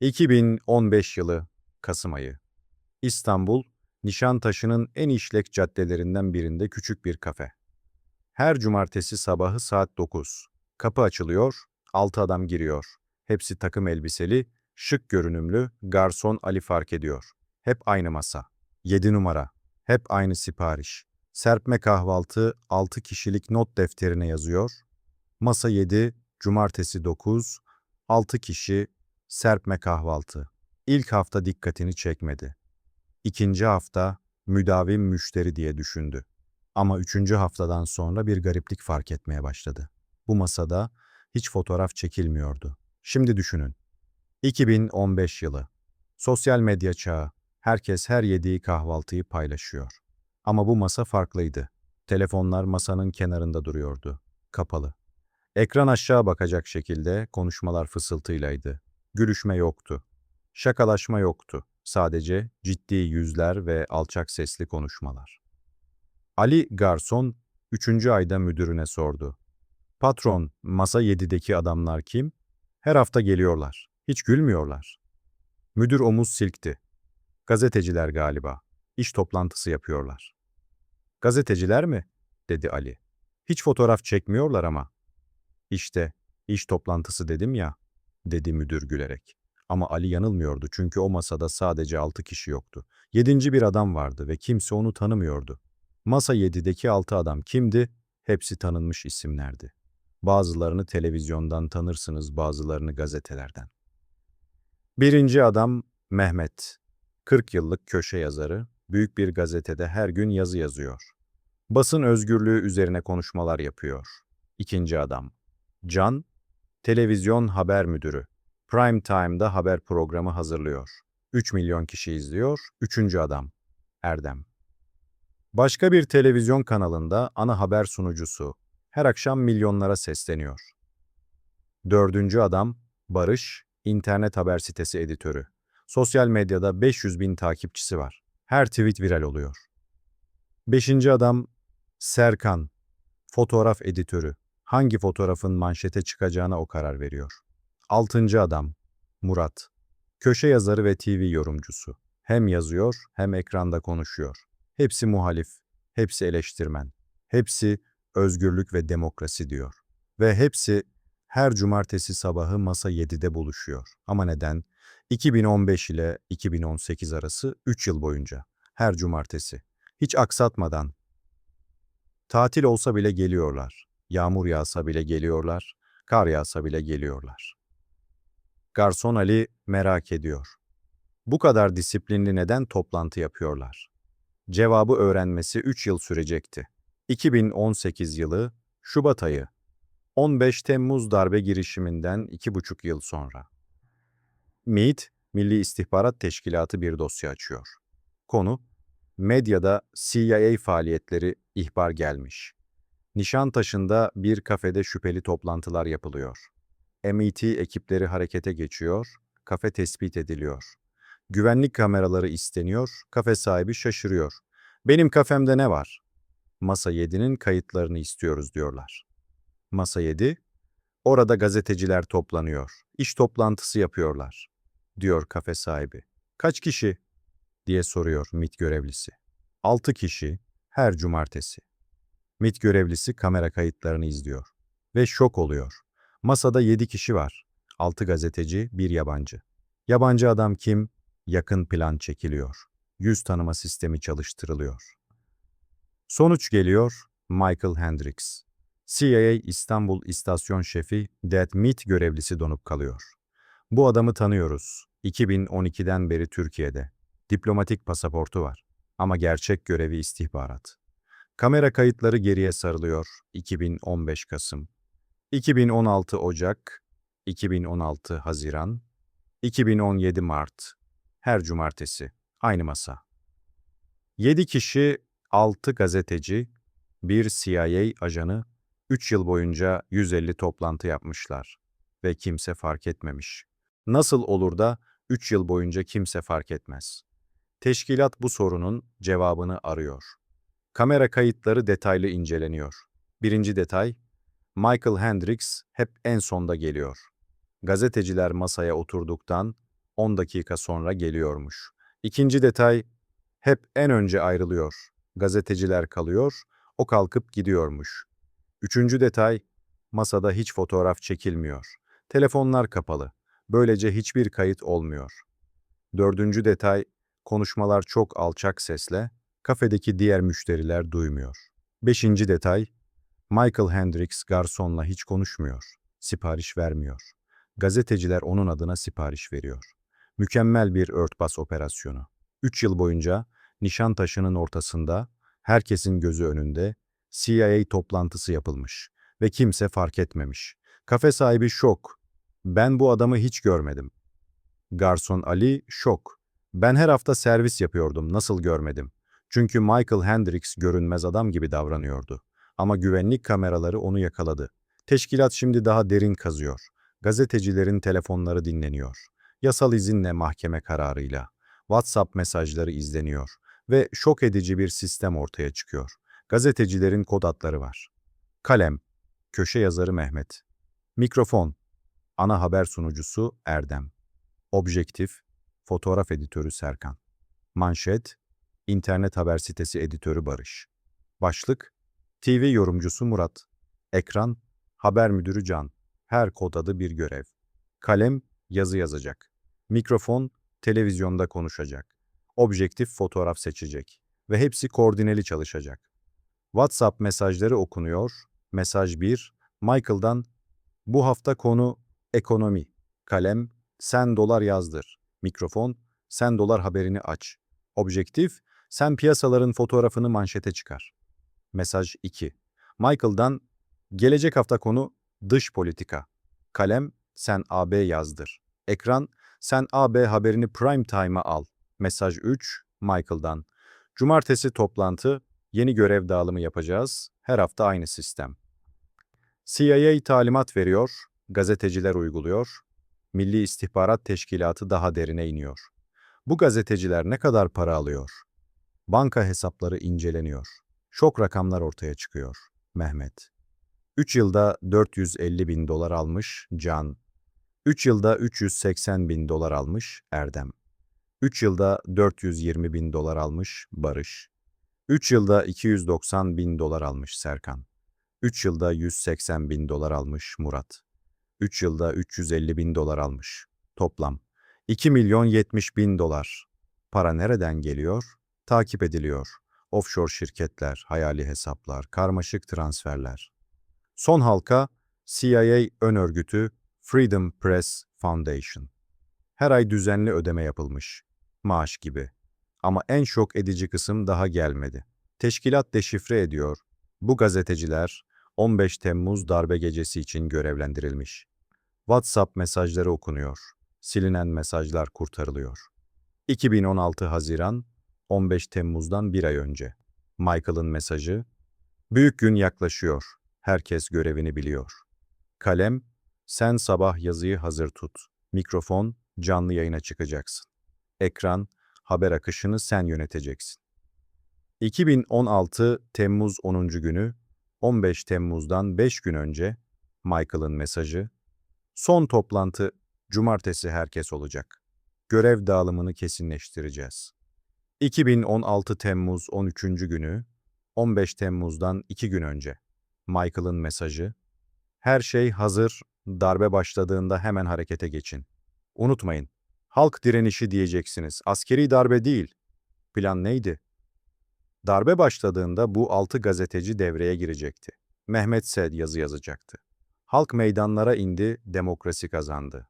2015 yılı Kasım ayı. İstanbul, Nişantaşı'nın en işlek caddelerinden birinde küçük bir kafe. Her cumartesi sabahı saat 9. Kapı açılıyor, altı adam giriyor. Hepsi takım elbiseli, şık görünümlü, garson Ali fark ediyor. Hep aynı masa. 7 numara. Hep aynı sipariş. Serpme kahvaltı 6 kişilik not defterine yazıyor. Masa 7, cumartesi 9, 6 kişi, serpme kahvaltı. İlk hafta dikkatini çekmedi. İkinci hafta müdavim müşteri diye düşündü. Ama üçüncü haftadan sonra bir gariplik fark etmeye başladı. Bu masada hiç fotoğraf çekilmiyordu. Şimdi düşünün. 2015 yılı. Sosyal medya çağı. Herkes her yediği kahvaltıyı paylaşıyor. Ama bu masa farklıydı. Telefonlar masanın kenarında duruyordu. Kapalı. Ekran aşağı bakacak şekilde konuşmalar fısıltıylaydı. Gülüşme yoktu. Şakalaşma yoktu. Sadece ciddi yüzler ve alçak sesli konuşmalar. Ali garson üçüncü ayda müdürüne sordu. Patron, masa 7'deki adamlar kim? Her hafta geliyorlar. Hiç gülmüyorlar. Müdür omuz silkti. Gazeteciler galiba. İş toplantısı yapıyorlar. Gazeteciler mi? dedi Ali. Hiç fotoğraf çekmiyorlar ama. İşte, iş toplantısı dedim ya, dedi müdür gülerek. Ama Ali yanılmıyordu çünkü o masada sadece altı kişi yoktu. Yedinci bir adam vardı ve kimse onu tanımıyordu. Masa yedideki altı adam kimdi? Hepsi tanınmış isimlerdi. Bazılarını televizyondan tanırsınız, bazılarını gazetelerden. Birinci adam Mehmet. 40 yıllık köşe yazarı, büyük bir gazetede her gün yazı yazıyor. Basın özgürlüğü üzerine konuşmalar yapıyor. İkinci adam Can, televizyon haber müdürü. Prime Time'da haber programı hazırlıyor. 3 milyon kişi izliyor. Üçüncü adam Erdem. Başka bir televizyon kanalında ana haber sunucusu. Her akşam milyonlara sesleniyor. Dördüncü adam Barış, internet haber sitesi editörü. Sosyal medyada 500 bin takipçisi var. Her tweet viral oluyor. Beşinci adam Serkan, fotoğraf editörü. Hangi fotoğrafın manşete çıkacağına o karar veriyor. Altıncı adam Murat, köşe yazarı ve TV yorumcusu. Hem yazıyor hem ekranda konuşuyor. Hepsi muhalif, hepsi eleştirmen. Hepsi özgürlük ve demokrasi diyor. Ve hepsi her cumartesi sabahı masa 7'de buluşuyor. Ama neden? 2015 ile 2018 arası 3 yıl boyunca. Her cumartesi. Hiç aksatmadan. Tatil olsa bile geliyorlar. Yağmur yağsa bile geliyorlar. Kar yağsa bile geliyorlar. Garson Ali merak ediyor. Bu kadar disiplinli neden toplantı yapıyorlar? Cevabı öğrenmesi 3 yıl sürecekti. 2018 yılı Şubat ayı. 15 Temmuz darbe girişiminden 2,5 yıl sonra. MİT, Milli İstihbarat Teşkilatı bir dosya açıyor. Konu, medyada CIA faaliyetleri ihbar gelmiş. Nişantaşı'nda bir kafede şüpheli toplantılar yapılıyor. MIT ekipleri harekete geçiyor, kafe tespit ediliyor. Güvenlik kameraları isteniyor, kafe sahibi şaşırıyor. Benim kafemde ne var? Masa 7'nin kayıtlarını istiyoruz diyorlar. Masa 7, orada gazeteciler toplanıyor. İş toplantısı yapıyorlar, diyor kafe sahibi. Kaç kişi? diye soruyor MIT görevlisi. 6 kişi, her cumartesi. MIT görevlisi kamera kayıtlarını izliyor ve şok oluyor. Masada 7 kişi var. 6 gazeteci, bir yabancı. Yabancı adam kim? Yakın plan çekiliyor. Yüz tanıma sistemi çalıştırılıyor. Sonuç geliyor, Michael Hendricks. CIA İstanbul İstasyon Şefi Dead Meat görevlisi donup kalıyor. Bu adamı tanıyoruz. 2012'den beri Türkiye'de. Diplomatik pasaportu var. Ama gerçek görevi istihbarat. Kamera kayıtları geriye sarılıyor. 2015 Kasım. 2016 Ocak, 2016 Haziran, 2017 Mart. Her cumartesi. Aynı masa. 7 kişi, 6 gazeteci, bir CIA ajanı 3 yıl boyunca 150 toplantı yapmışlar ve kimse fark etmemiş. Nasıl olur da 3 yıl boyunca kimse fark etmez? Teşkilat bu sorunun cevabını arıyor. Kamera kayıtları detaylı inceleniyor. Birinci detay, Michael Hendricks hep en sonda geliyor. Gazeteciler masaya oturduktan 10 dakika sonra geliyormuş. İkinci detay, hep en önce ayrılıyor. Gazeteciler kalıyor, o kalkıp gidiyormuş. Üçüncü detay, masada hiç fotoğraf çekilmiyor. Telefonlar kapalı. Böylece hiçbir kayıt olmuyor. Dördüncü detay, konuşmalar çok alçak sesle, kafedeki diğer müşteriler duymuyor. Beşinci detay, Michael Hendricks garsonla hiç konuşmuyor, sipariş vermiyor. Gazeteciler onun adına sipariş veriyor. Mükemmel bir örtbas operasyonu. Üç yıl boyunca Nişantaşı'nın ortasında, herkesin gözü önünde CIA toplantısı yapılmış ve kimse fark etmemiş. Kafe sahibi şok. Ben bu adamı hiç görmedim. Garson Ali şok. Ben her hafta servis yapıyordum, nasıl görmedim? Çünkü Michael Hendricks görünmez adam gibi davranıyordu. Ama güvenlik kameraları onu yakaladı. Teşkilat şimdi daha derin kazıyor. Gazetecilerin telefonları dinleniyor. Yasal izinle mahkeme kararıyla. WhatsApp mesajları izleniyor. Ve şok edici bir sistem ortaya çıkıyor. Gazetecilerin kod adları var. Kalem, köşe yazarı Mehmet. Mikrofon, ana haber sunucusu Erdem. Objektif, fotoğraf editörü Serkan. Manşet, internet haber sitesi editörü Barış. Başlık, TV yorumcusu Murat. Ekran, haber müdürü Can. Her kod adı bir görev. Kalem, yazı yazacak. Mikrofon, televizyonda konuşacak. Objektif fotoğraf seçecek. Ve hepsi koordineli çalışacak. WhatsApp mesajları okunuyor. Mesaj 1, Michael'dan, bu hafta konu ekonomi. Kalem, sen dolar yazdır. Mikrofon, sen dolar haberini aç. Objektif, sen piyasaların fotoğrafını manşete çıkar. Mesaj 2. Michael'dan, gelecek hafta konu dış politika. Kalem, sen AB yazdır. Ekran, sen AB haberini prime time'a al. Mesaj 3. Michael'dan. Cumartesi toplantı, yeni görev dağılımı yapacağız. Her hafta aynı sistem. CIA talimat veriyor, gazeteciler uyguluyor, Milli İstihbarat Teşkilatı daha derine iniyor. Bu gazeteciler ne kadar para alıyor? Banka hesapları inceleniyor. Şok rakamlar ortaya çıkıyor. Mehmet. 3 yılda 450 bin dolar almış Can. 3 yılda 380 bin dolar almış Erdem. 3 yılda 420 bin dolar almış Barış. 3 yılda 290 bin dolar almış Serkan. 3 yılda 180 bin dolar almış Murat. 3 yılda 350 bin dolar almış. Toplam 2 milyon 70 bin dolar. Para nereden geliyor? Takip ediliyor. Offshore şirketler, hayali hesaplar, karmaşık transferler. Son halka CIA ön örgütü Freedom Press Foundation. Her ay düzenli ödeme yapılmış. Maaş gibi. Ama en şok edici kısım daha gelmedi. Teşkilat deşifre ediyor. Bu gazeteciler 15 Temmuz darbe gecesi için görevlendirilmiş. WhatsApp mesajları okunuyor. Silinen mesajlar kurtarılıyor. 2016 Haziran 15 Temmuz'dan bir ay önce. Michael'ın mesajı, Büyük gün yaklaşıyor. Herkes görevini biliyor. Kalem, sen sabah yazıyı hazır tut. Mikrofon, canlı yayına çıkacaksın. Ekran, haber akışını sen yöneteceksin. 2016 Temmuz 10. günü, 15 Temmuz'dan 5 gün önce Michael'ın mesajı, son toplantı cumartesi herkes olacak. Görev dağılımını kesinleştireceğiz. 2016 Temmuz 13. günü, 15 Temmuz'dan 2 gün önce Michael'ın mesajı, her şey hazır, darbe başladığında hemen harekete geçin. Unutmayın, halk direnişi diyeceksiniz, askeri darbe değil. Plan neydi? Darbe başladığında bu altı gazeteci devreye girecekti. Mehmet Sed yazı yazacaktı. Halk meydanlara indi, demokrasi kazandı.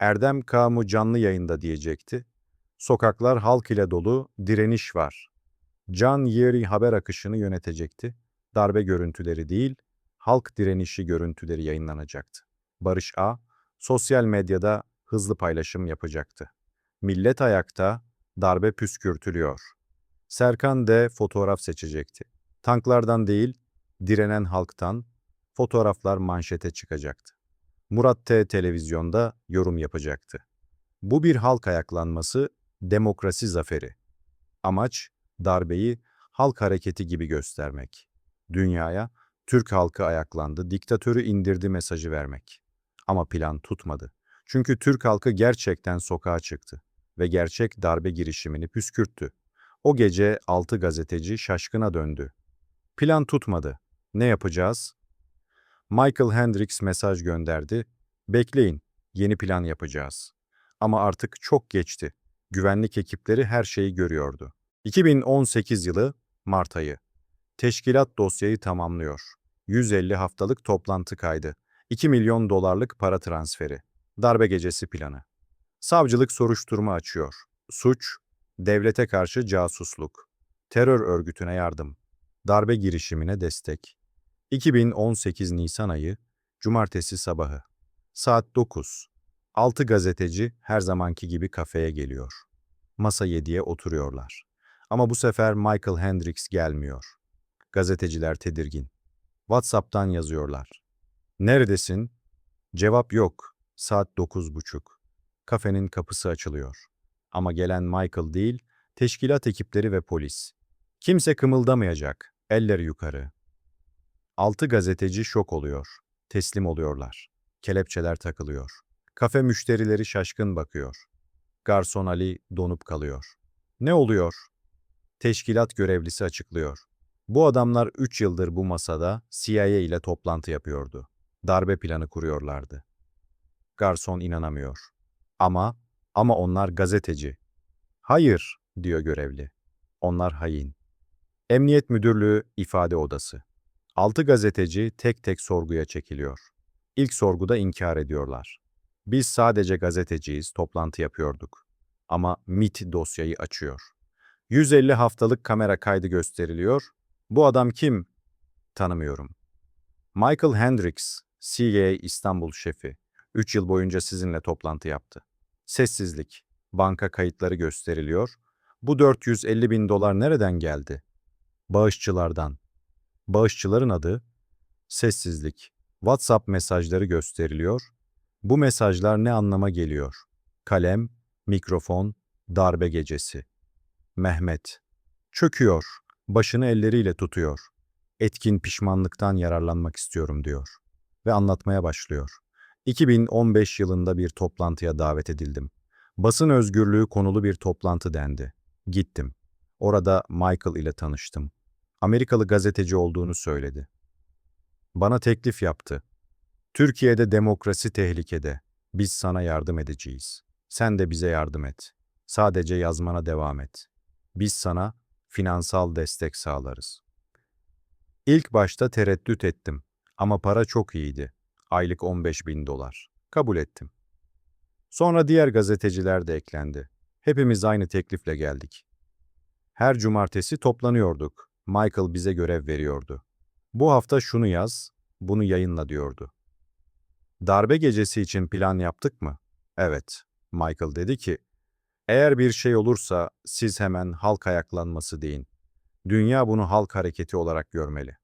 Erdem Kamu canlı yayında diyecekti. Sokaklar halk ile dolu, direniş var. Can Yeri haber akışını yönetecekti. Darbe görüntüleri değil, halk direnişi görüntüleri yayınlanacaktı. Barış A, sosyal medyada hızlı paylaşım yapacaktı. Millet ayakta, darbe püskürtülüyor. Serkan D fotoğraf seçecekti. Tanklardan değil, direnen halktan fotoğraflar manşete çıkacaktı. Murat T televizyonda yorum yapacaktı. Bu bir halk ayaklanması, demokrasi zaferi. Amaç, darbeyi halk hareketi gibi göstermek. Dünyaya, Türk halkı ayaklandı, diktatörü indirdi mesajı vermek. Ama plan tutmadı. Çünkü Türk halkı gerçekten sokağa çıktı ve gerçek darbe girişimini püskürttü. O gece altı gazeteci şaşkına döndü. Plan tutmadı. Ne yapacağız? Michael Hendricks mesaj gönderdi. Bekleyin, yeni plan yapacağız. Ama artık çok geçti. Güvenlik ekipleri her şeyi görüyordu. 2018 yılı Mart ayı. Teşkilat dosyayı tamamlıyor. 150 haftalık toplantı kaydı. 2 milyon dolarlık para transferi. Darbe gecesi planı. Savcılık soruşturma açıyor. Suç, devlete karşı casusluk. Terör örgütüne yardım. Darbe girişimine destek. 2018 Nisan ayı, Cumartesi sabahı. Saat 9. Altı gazeteci her zamanki gibi kafeye geliyor. Masa 7'ye oturuyorlar. Ama bu sefer Michael Hendricks gelmiyor. Gazeteciler tedirgin. WhatsApp'tan yazıyorlar. Neredesin? Cevap yok. Saat 9.30. Kafenin kapısı açılıyor. Ama gelen Michael değil, teşkilat ekipleri ve polis. Kimse kımıldamayacak. Elleri yukarı. Altı gazeteci şok oluyor. Teslim oluyorlar. Kelepçeler takılıyor. Kafe müşterileri şaşkın bakıyor. Garson Ali donup kalıyor. Ne oluyor? Teşkilat görevlisi açıklıyor. Bu adamlar 3 yıldır bu masada CIA ile toplantı yapıyordu. Darbe planı kuruyorlardı. Garson inanamıyor. Ama, ama onlar gazeteci. Hayır, diyor görevli. Onlar hain. Emniyet Müdürlüğü ifade odası. Altı gazeteci tek tek sorguya çekiliyor. İlk sorguda inkar ediyorlar. Biz sadece gazeteciyiz, toplantı yapıyorduk. Ama MIT dosyayı açıyor. 150 haftalık kamera kaydı gösteriliyor. Bu adam kim? Tanımıyorum. Michael Hendricks, CIA İstanbul şefi. 3 yıl boyunca sizinle toplantı yaptı. Sessizlik. Banka kayıtları gösteriliyor. Bu 450 bin dolar nereden geldi? Bağışçılardan. Bağışçıların adı? Sessizlik. WhatsApp mesajları gösteriliyor. Bu mesajlar ne anlama geliyor? Kalem, mikrofon, darbe gecesi. Mehmet. Çöküyor. Başını elleriyle tutuyor. Etkin pişmanlıktan yararlanmak istiyorum diyor. Ve anlatmaya başlıyor. 2015 yılında bir toplantıya davet edildim. Basın özgürlüğü konulu bir toplantı dendi. Gittim. Orada Michael ile tanıştım. Amerikalı gazeteci olduğunu söyledi. Bana teklif yaptı. Türkiye'de demokrasi tehlikede. Biz sana yardım edeceğiz. Sen de bize yardım et. Sadece yazmana devam et. Biz sana finansal destek sağlarız. İlk başta tereddüt ettim ama para çok iyiydi. Aylık 15 bin dolar. Kabul ettim. Sonra diğer gazeteciler de eklendi. Hepimiz aynı teklifle geldik. Her cumartesi toplanıyorduk. Michael bize görev veriyordu. Bu hafta şunu yaz, bunu yayınla diyordu. Darbe gecesi için plan yaptık mı? Evet. Michael dedi ki, eğer bir şey olursa siz hemen halk ayaklanması deyin. Dünya bunu halk hareketi olarak görmeli.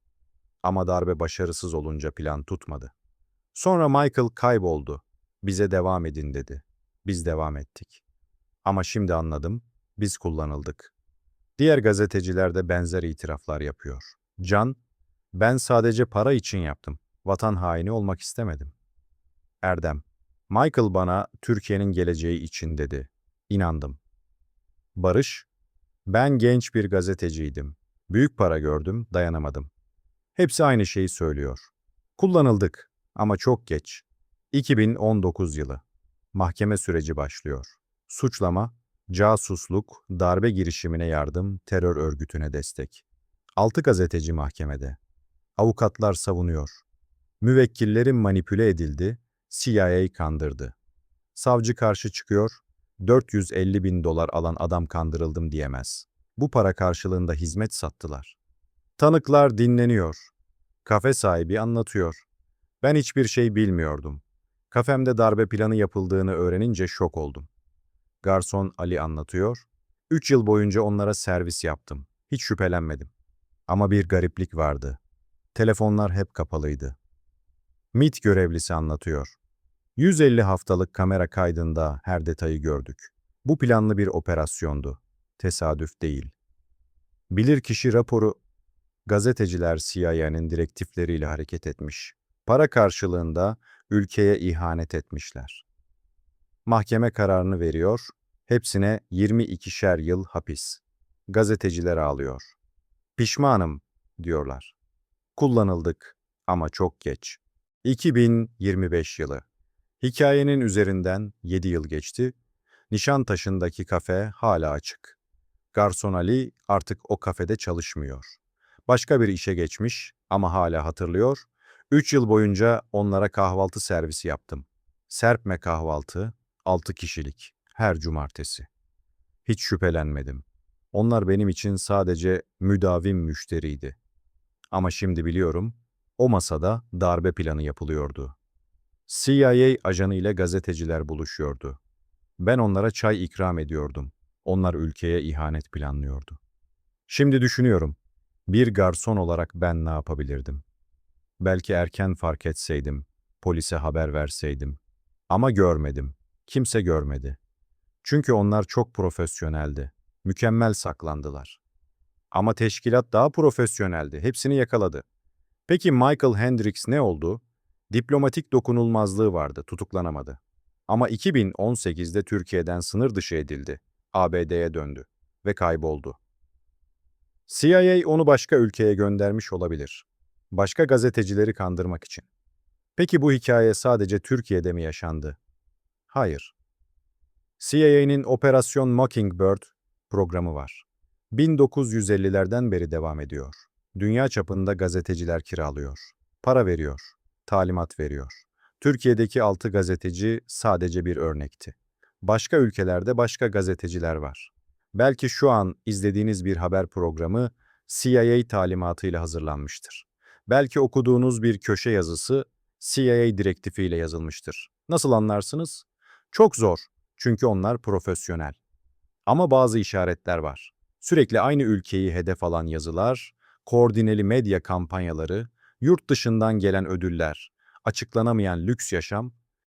Ama darbe başarısız olunca plan tutmadı. Sonra Michael kayboldu. Bize devam edin dedi. Biz devam ettik. Ama şimdi anladım, biz kullanıldık. Diğer gazeteciler de benzer itiraflar yapıyor. Can, ben sadece para için yaptım. Vatan haini olmak istemedim. Erdem, Michael bana Türkiye'nin geleceği için dedi. İnandım. Barış, ben genç bir gazeteciydim. Büyük para gördüm, dayanamadım. Hepsi aynı şeyi söylüyor. Kullanıldık ama çok geç. 2019 yılı. Mahkeme süreci başlıyor. Suçlama, casusluk, darbe girişimine yardım, terör örgütüne destek. Altı gazeteci mahkemede. Avukatlar savunuyor. Müvekkillerin manipüle edildi, CIA kandırdı. Savcı karşı çıkıyor, 450 bin dolar alan adam kandırıldım diyemez. Bu para karşılığında hizmet sattılar. Tanıklar dinleniyor. Kafe sahibi anlatıyor. Ben hiçbir şey bilmiyordum. Kafemde darbe planı yapıldığını öğrenince şok oldum. Garson Ali anlatıyor. Üç yıl boyunca onlara servis yaptım. Hiç şüphelenmedim. Ama bir gariplik vardı. Telefonlar hep kapalıydı. MIT görevlisi anlatıyor. 150 haftalık kamera kaydında her detayı gördük. Bu planlı bir operasyondu. Tesadüf değil. Bilirkişi raporu gazeteciler CIA'nın direktifleriyle hareket etmiş. Para karşılığında ülkeye ihanet etmişler. Mahkeme kararını veriyor, hepsine 22'şer yıl hapis. Gazeteciler ağlıyor. Pişmanım, diyorlar. Kullanıldık ama çok geç. 2025 yılı. Hikayenin üzerinden 7 yıl geçti. Nişantaşı'ndaki kafe hala açık. Garson Ali artık o kafede çalışmıyor. Başka bir işe geçmiş ama hala hatırlıyor. 3 yıl boyunca onlara kahvaltı servisi yaptım. Serpme kahvaltı, 6 kişilik, her cumartesi. Hiç şüphelenmedim. Onlar benim için sadece müdavim müşteriydi. Ama şimdi biliyorum, o masada darbe planı yapılıyordu. CIA ajanıyla gazeteciler buluşuyordu. Ben onlara çay ikram ediyordum. Onlar ülkeye ihanet planlıyordu. Şimdi düşünüyorum, bir garson olarak ben ne yapabilirdim? Belki erken fark etseydim, polise haber verseydim. Ama görmedim, kimse görmedi. Çünkü onlar çok profesyoneldi, mükemmel saklandılar. Ama teşkilat daha profesyoneldi, hepsini yakaladı. Peki Michael Hendricks ne oldu? Diplomatik dokunulmazlığı vardı, tutuklanamadı. Ama 2018'de Türkiye'den sınır dışı edildi, ABD'ye döndü ve kayboldu. CIA onu başka ülkeye göndermiş olabilir. Başka gazetecileri kandırmak için. Peki bu hikaye sadece Türkiye'de mi yaşandı? Hayır. CIA'nin Operasyon Mockingbird programı var. 1950'lerden beri devam ediyor. Dünya çapında gazeteciler kiralıyor. Para veriyor. Talimat veriyor. Türkiye'deki 6 gazeteci sadece bir örnekti. Başka ülkelerde başka gazeteciler var. Belki şu an izlediğiniz bir haber programı CIA talimatıyla hazırlanmıştır. Belki okuduğunuz bir köşe yazısı CIA direktifiyle yazılmıştır. Nasıl anlarsınız? Çok zor. Çünkü onlar profesyonel. Ama bazı işaretler var. Sürekli aynı ülkeyi hedef alan yazılar, koordineli medya kampanyaları, yurt dışından gelen ödüller, açıklanamayan lüks yaşam